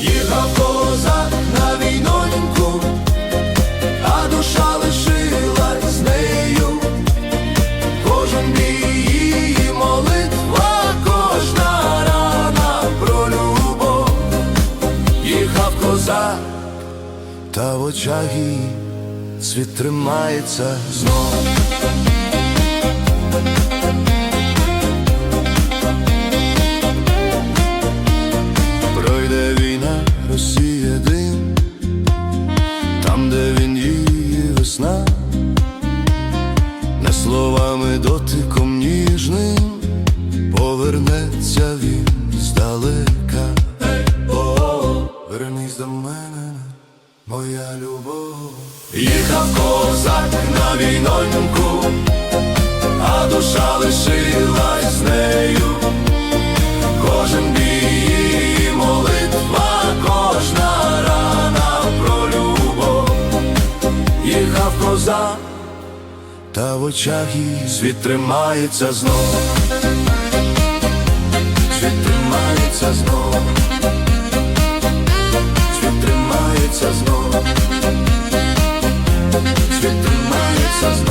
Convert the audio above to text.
Їхав козак на війноньку, а душа лишилась з нею. Кожен бій її молитва, кожна рана про любов. Їхав козак, та в очах її світ тримається знов. Весна, не словами дотиком ніжним, повернеться він здалека. Вернись до мене, моя любов. Їхав козак на війноньку, а душа лишилась їхав коза, та в очах її світ тримається знов, світ тримається знов, світ тримається знов, світ тримається знов.